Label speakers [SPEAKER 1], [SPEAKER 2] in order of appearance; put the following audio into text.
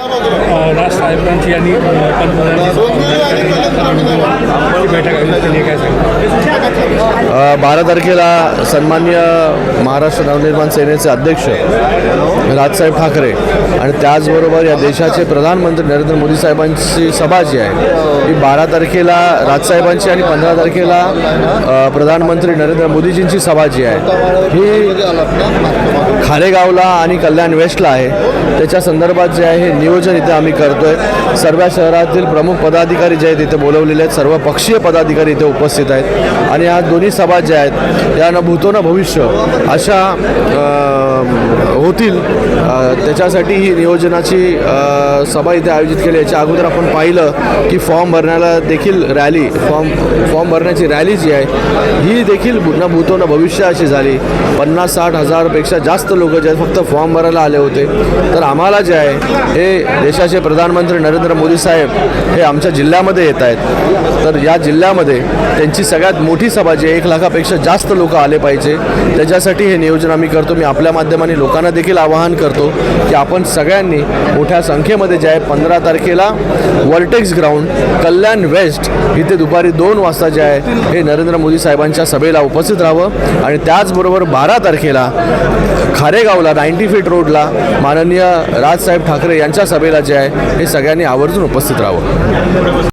[SPEAKER 1] राजसाहेबांची आणि पंतप्रधानांची बैठक आयोजित काय
[SPEAKER 2] बारा तारखेला सन्मान्य महाराष्ट्र नवनिर्माण सेनेचे अध्यक्ष राजसाहेब ठाकरे आणि त्याचबरोबर या देशाचे प्रधानमंत्री नरेंद्र मोदी साहेबांची सभा जी आहे ही बारा तारखेला राजसाहेबांची आणि पंधरा तारखेला प्रधानमंत्री नरेंद्र मोदीजींची सभा जी आहे ही खारेगावला आणि कल्याण वेस्टला आहे. त्याच्या संदर्भात जे आहे हे नियोजन इथे आम्ही करतो आहे सर्व शहरातील प्रमुख पदाधिकारी जे आहेत इथे बोलवलेले आहेत. सर्व पक्षीय पदाधिकारी इथे उपस्थित आहेत. आणि या दोन्ही सभा ज्या आहेत या न भूतो न भविष्य अशा होतील. त्याच्यासाठी ही नियोजनाची सभा इथे आयोजित केली. याच्या अगोदर आपण पाहिलं की फॉर्म भरण्याला देखील रॅली फॉर्म फॉर्म भरण्याची रॅली जी आहे ही देखील न भूतोनं भविष्य अशी झाली. पन्नास साठ हजारपेक्षा जास्त लोक जे आहेत फक्त फॉर्म भरायला आले होते. तर आम्हाला जे आहे हे देशाचे प्रधानमंत्री नरेंद्र मोदी साहेब हे आमच्या जिल्ह्यामध्ये येत आहेत. तर या जिल्ह्यामध्ये त्यांची सगळ्यात मोठी सभा जी एक लाखापेक्षा जास्त लोक आले पाहिजे. त्याच्यासाठी हे नियोजन आम्ही करतो. मी आपल्या माध्यमाने लोकांना देखील आवाहन करतो की आपण सगळ्यांनी मोठ्या संख्येमध्ये जे आहे पंधरा तारखेला वर्टेक्स ग्राउंड कल्याण वेस्ट इथे दुपारी दोन वाजता जे आहे हे नरेंद्र मोदी साहेबांच्या सभेला उपस्थित राहावं. आणि त्याचबरोबर बारा तारखेला खारेगावला नाईन्टी फीट रोडला माननीय राजसाहेब ठाकरे यांच्या सभेला जे आहे हे सगळ्यांनी आवर्जून उपस्थित राहावं.